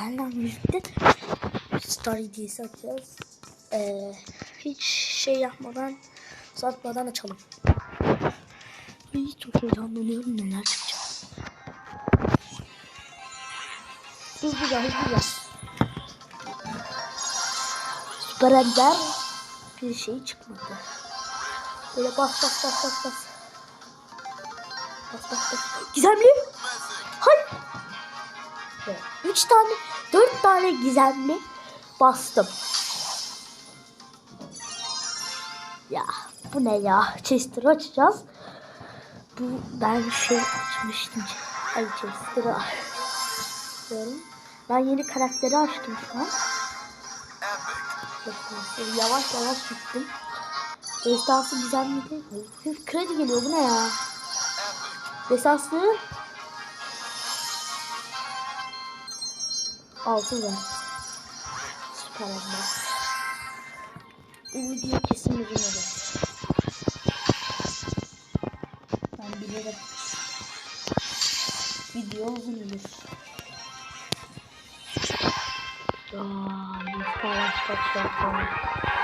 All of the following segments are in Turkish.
Benden birlikte Star hediyesi açacağız. Ee, hiç şey yapmadan satmadan açalım. Ay, çok heyecanlanıyorum neler çıkacak. Hızlıca hızlıca. Süper Ender bir şey çıkmadı. Böyle bas bas bas bas bas. Bas bas bas. Gizemli. Hayır. Evet, Üç tane, dört tane gizemli bastım. Ya bu ne ya? Chester'ı açacağız. Bu ben şey açmıştım. Ay Chester'ı. Ben yeni karakteri açtım şu an. Yavaş yavaş gittim. Destansı gizemli değil? Kredi geliyor bu ne ya? Destansı Altın ver. Süper olma. Bu video kesin uzun olur. Ben bilirim. Video uzun olur. Aaa, bir yapalım. Bu çok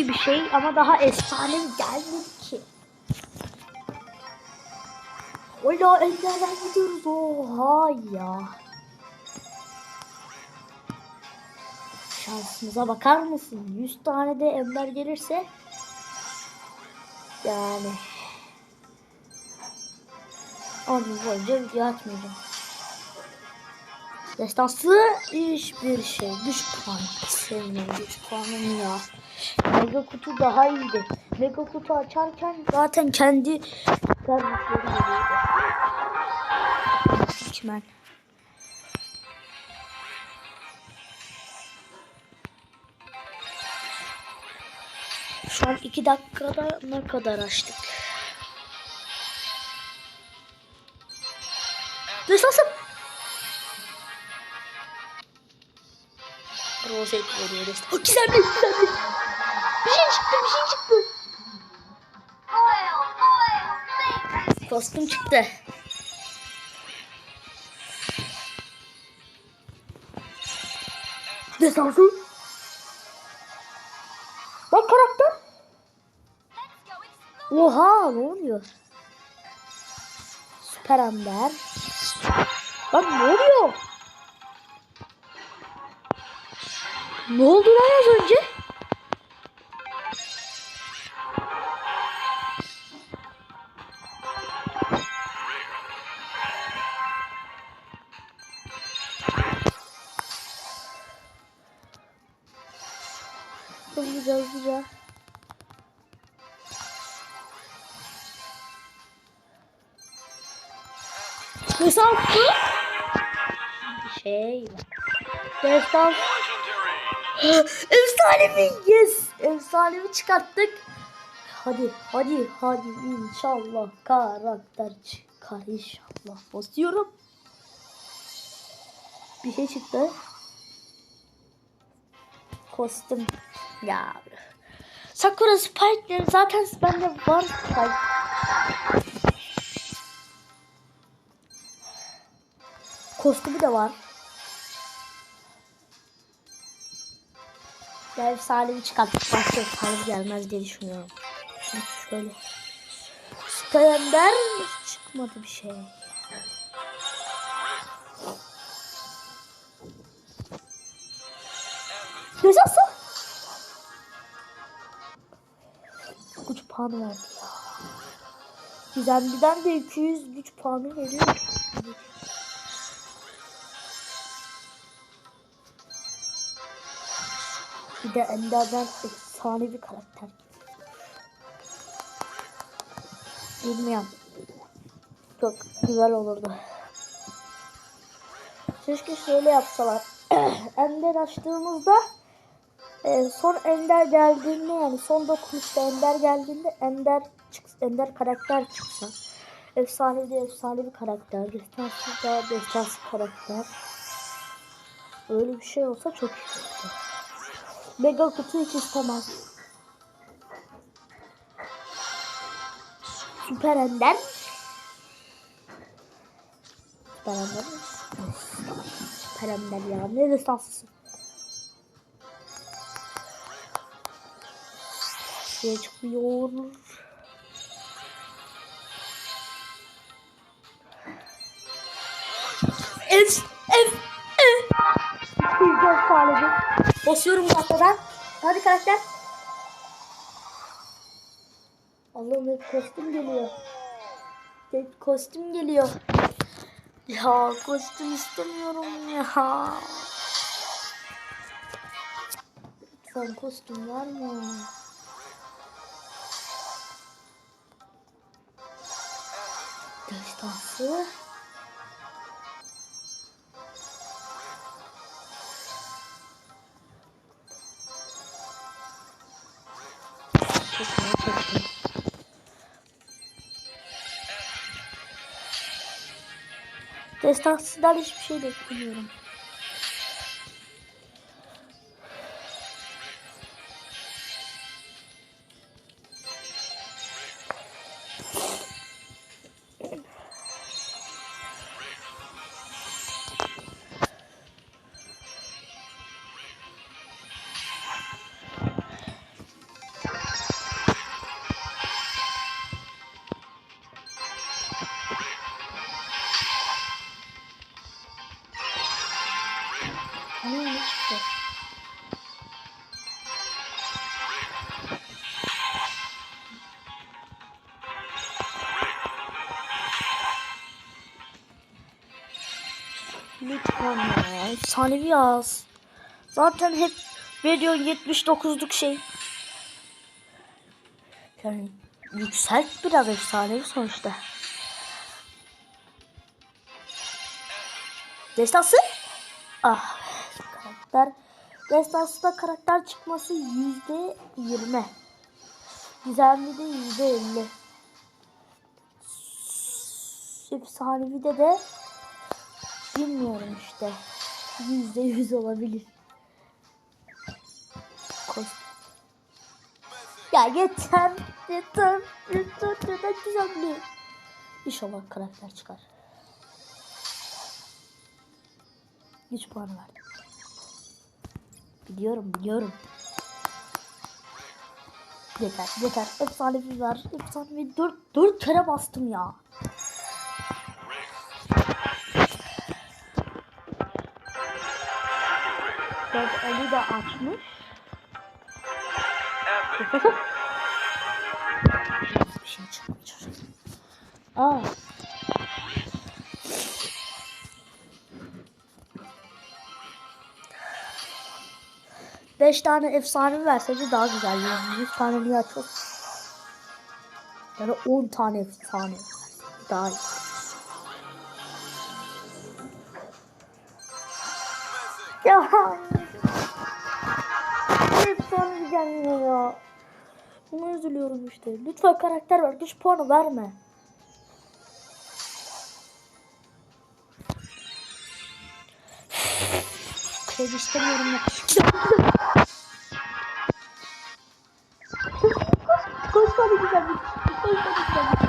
iyi bir şey ama daha efsane gelmedi ki. Ola ellerden gidiyoruz. Oha ya. Şansımıza bakar mısın? 100 tane de ember gelirse yani 10 gün boyunca video atmayacağım. Destansı hiçbir şey. Düş puan. Sevmiyorum düş puanını ya. Mega kutu daha iyiydi. Mega kutu açarken zaten kendi kardeşleri geliyordu. Hiçmen. Şu an iki dakikada ne kadar açtık? Rozet veriyor destan. Oh, güzel bir güzel bir. Bir şey çıktı bir şey çıktı. Kostüm çıktı. Destansı. Bak karakter. Oha ne oluyor? Süper Amber. Bak ne oluyor? Ne oldu lan az önce? Hızlıca hızlıca. Bir şey var. Efsanevi yes. Efsanevi çıkarttık. Hadi hadi hadi inşallah karakter çıkar inşallah. Basıyorum. Bir şey çıktı. Kostüm. Ya. Sakura Spike'leri zaten bende var Spike. Kostümü de var. Ya efsanevi çıkarttık. Başka efsanevi gelmez diye düşünüyorum. Şimdi şöyle. Spender çıkmadı bir şey. Güzelse. Güç puanı verdi ya. Gizemli'den de 200 güç puanı veriyor. Bir de Ender'den efsane bir karakter. Bilmiyorum. Çok güzel olurdu. Keşke şöyle yapsalar. Ender açtığımızda e, son Ender geldiğinde yani son dokunuşta Ender geldiğinde Ender çık Ender karakter çıksa. Efsane de efsane bir karakter. Destansı da destansı karakter. Öyle bir şey olsa çok iyi. Mega kutu hiç istemez. Süper Ender. Süper Ender. Süper Ender ya. Ne destansısın? Şuraya çıkmıyor. Ev, ev, ev. Güzel sağladı. Basıyorum tahtadan. Hadi karakter. Allah'ım hep kostüm geliyor. Hep kostüm geliyor. Ya kostüm istemiyorum ya. Lütfen kostüm var mı? Destansı. Çekmeye çalışıyorum. Destansızdan hiçbir şey beklemiyorum. Lütfen ya. Yaz. Zaten hep video 79'luk şey. Yani yükselt biraz efsanevi sonuçta. Destansı? Ah karakter. Destansıda karakter çıkması yüzde yirmi. Gizemli de yüzde elli. Efsanevi de de bilmiyorum işte. Yüzde yüz olabilir. Koş. Ya yeter. Yeter. Yeter. Neden gizemli? İnşallah karakter çıkar. Güç puanı verdim. Biliyorum biliyorum. Yeter yeter. Efsanevi ver. Efsanevi 4, 4 kere bastım ya. Açmış. Bir şey çıkmayacak. Aa. Beş tane efsane verseydi daha güzel. Yani 100 tane niye çok? Ya da 10 tane efsane daha iyi. Ya efsane gelmiyor ya. Buna üzülüyorum işte. Lütfen karakter ver. Güç puanı verme. Kredi istemiyorum ya. Kaç tane güzellik. Kaç tane güzellik.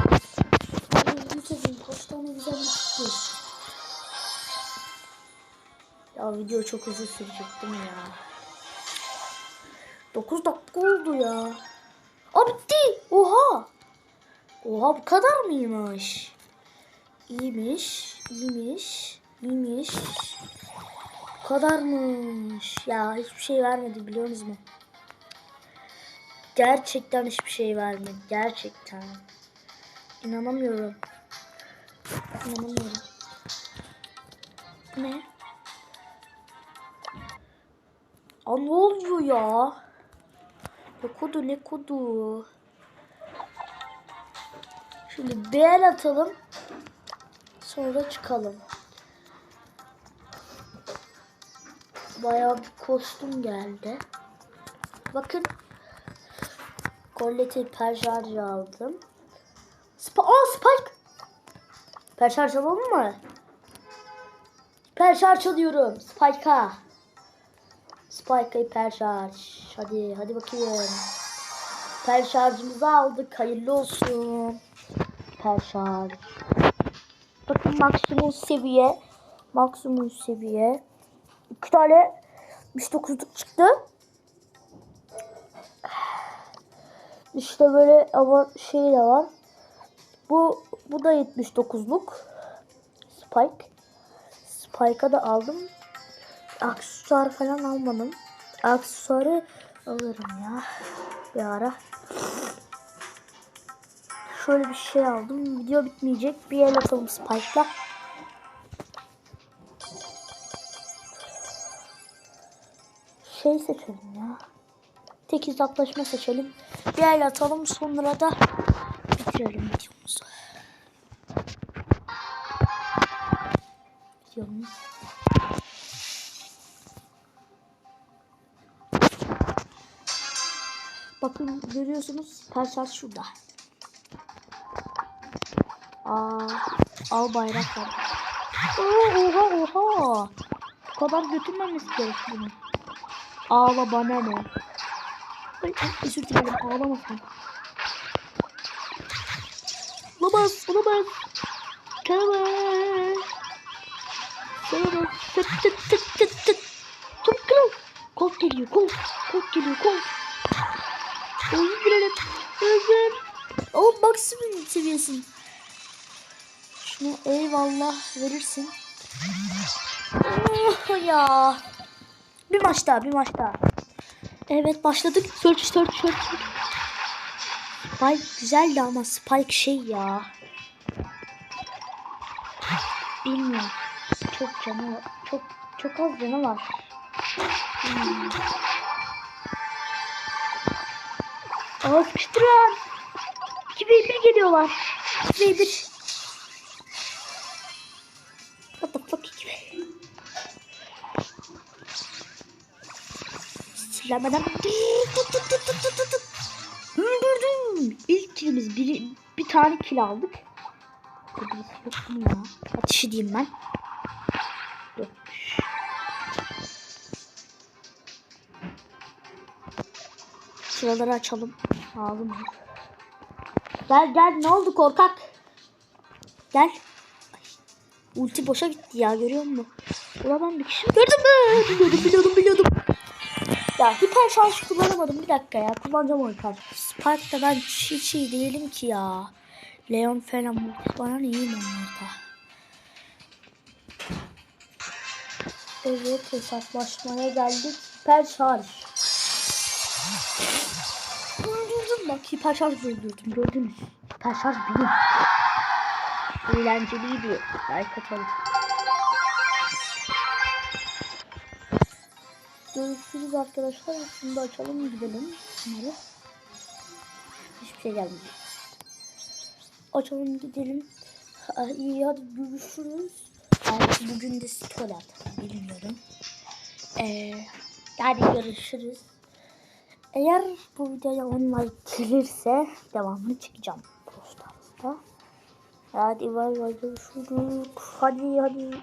Lütfen kaç tane güzellik çıktı. Ya video çok uzun sürecek değil mi ya? 9 dakika oldu ya. Aa bitti. Oha. Oha bu kadar mıymış? İyiymiş. iyiymiş, iyiymiş. Bu kadarmış. Ya hiçbir şey vermedi biliyor musunuz? Gerçekten hiçbir şey vermedi. Gerçekten. İnanamıyorum. İnanamıyorum. Ne? Aa ne oluyor ya? Ne kodu ne kodu? Şimdi el atalım. Sonra çıkalım. Bayağı bir kostüm geldi. Bakın. Collette'i perşarjı aldım. Sp Aa Spike. Perşarj alalım mı? Perşarj alıyorum. Spike'a. Spike'a hiper. Hadi hadi bakayım. Hiper şarjımızı aldık. Hayırlı olsun. Hiper. Bakın maksimum seviye. Maksimum seviye. İki tane 79'luk çıktı. İşte böyle ama şey de var. Bu bu da 79'luk. Spike. Spike'a da aldım. Aksesuar falan almadım. Aksesuarı alırım ya. Bir ara. Şöyle bir şey aldım. Video bitmeyecek. Bir el atalım Spike'la. Şey seçelim ya. Tek hesaplaşma seçelim. Bir el atalım sonra da bitirelim videomuzu. Videomuz. Bakın görüyorsunuz Persas şurada. Aa, al bayrak var. Oo, oha oha. Bu kadar götürmemesi gerek bunu. Ağla bana ne? Ay, özür dilerim ağlamasın. Olamaz olamaz. Tamam. Tamam. Tıt tıt tıt tıt tıt. Çabuk gel. Kolt geliyor kolt. Kolt geliyor kolt. Özür. O maksimum seviyesin. Şunu eyvallah verirsin. Oh ya. Bir maç daha, bir maç daha. Evet başladık. Search, search, search. Spike güzeldi ama Spike şey ya. Bilmiyorum. Çok canı. Çok çok az canı var. Hmm. Aa sıkıştırın. 2 ve 1 geliyorlar. 2 ve 1. What the fuck 2 ve Sinirlenmeden Öldürdüm. İlk kilimiz bir, bir tane kill aldık. Yok diyeyim ben. Şuraları açalım. Ağzım. Gel gel ne oldu korkak? Gel. Ay, ulti boşa gitti ya görüyor musun? Ulan ben bir kişi gördüm mü? Biliyordum biliyordum biliyordum. Ya hiper şarj kullanamadım bir dakika ya kullanacağım o hiper. Spark'ta ben hiç iyi değilim ki ya. Leon falan bana iyiyim onlarda. Evet hesaplaşmaya geldik. Hiper şarj. Bak hiper şarj öldürdüm gördünüz. Hiper şarj benim. Eğlenceliydi. Like atalım. Görüşürüz arkadaşlar. Da açalım gidelim. Bunları. Hiçbir şey gelmedi. Açalım gidelim. İyi hadi görüşürüz. Belki bugün de story atalım bilmiyorum. Ee, hadi görüşürüz. Eğer bu videoya 10 like gelirse devamını çekeceğim. Postarsta. Hadi bay bay görüşürüz. Hadi hadi.